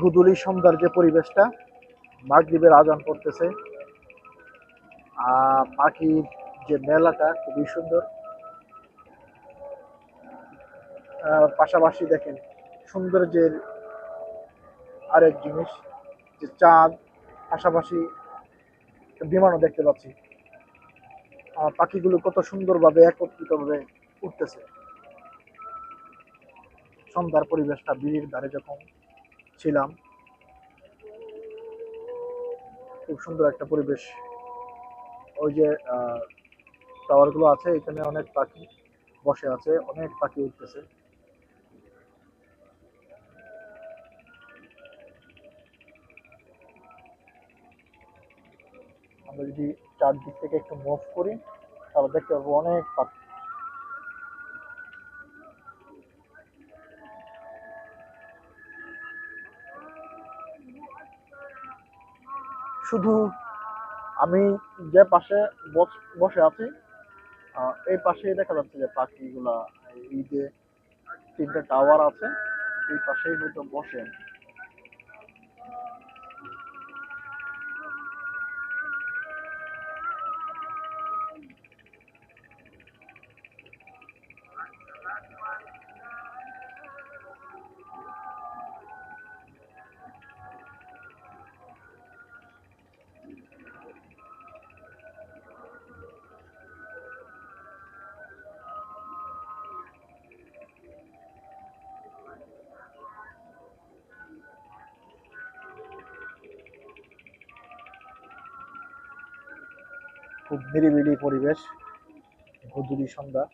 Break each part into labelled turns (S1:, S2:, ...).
S1: গুদুলি সন্ধ্যার যে পরিবেশটা মাগরিবের আজান আহ, পাখির যে মেলাটা খুবই সুন্দর। পাশাপাশি দেখেন সৌন্দর্যের আরেক জিনিস যে চাঁদ পাশাপাশি বিমানও দেখতে পাচ্ছি। পাখিগুলো কত সুন্দরভাবে একত্রিতভাবে উঠতেছে। সন্ধ্যার পরিবেশটা বিড়ির ধারে যখন ছিলাম। খুব সুন্দর একটা পরিবেশ। ওই যে টাওয়ারগুলো আছে, এখানে অনেক পাখি বসে আছে, অনেক পাখি উঠতেছে। আমরা যদি চারদিক থেকে একটু মুভ করি, তাহলে দেখতে পাবো অনেক পাখি। শুধু আমি যে পাশে বস- আছি এই পাশেই দেখা যাচ্ছে যে পাখিগুলা, এই যে তিনটা টাওয়ার আছে, এই পাশেই হয়তো বসে। খুব নিরিবিলি পরিবেশ। গধূলি সন্ধ্যা।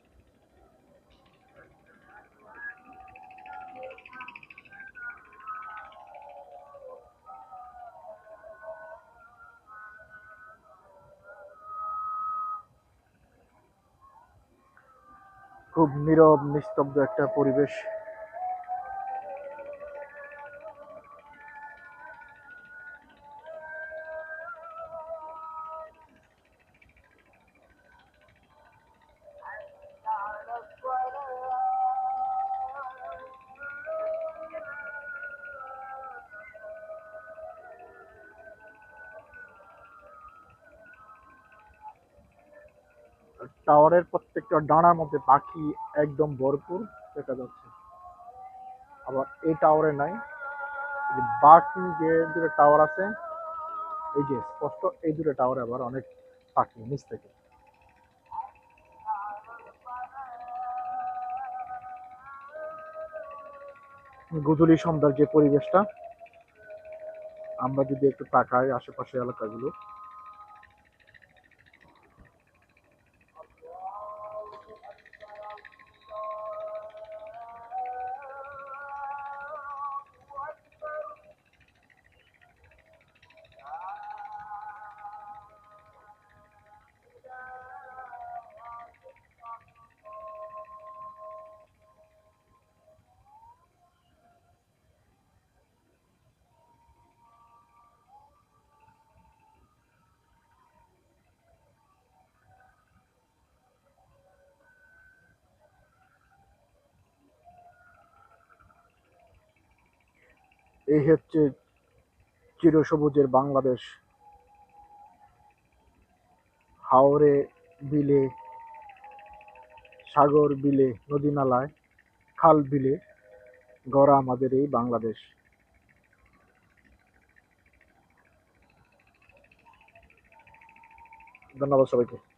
S1: খুব নীরব নিস্তব্ধ একটা পরিবেশ। টাওয়ারের প্রত্যেকটা ডানার মধ্যে পাখি একদম ভরপুর দেখা যাচ্ছে। আবার এই টাওয়ারে নাই। বাকি যে দুটো টাওয়ার আছে, এই যে স্পষ্ট এই দুটো টাওয়ারে আবার অনেক পাখি নিচ থেকে। গুজলি সন্ধ্যার যে পরিবেশটা, আমরা যদি একটু তাকাই আশেপাশে এলাকাগুলো। এই হচ্ছে চিরসবুজের বাংলাদেশ। হাওরে বিলে, সাগর বিলে, নদী নালায়, খাল বিলে গড়া আমাদের এই বাংলাদেশ। ধন্যবাদ সবাইকে।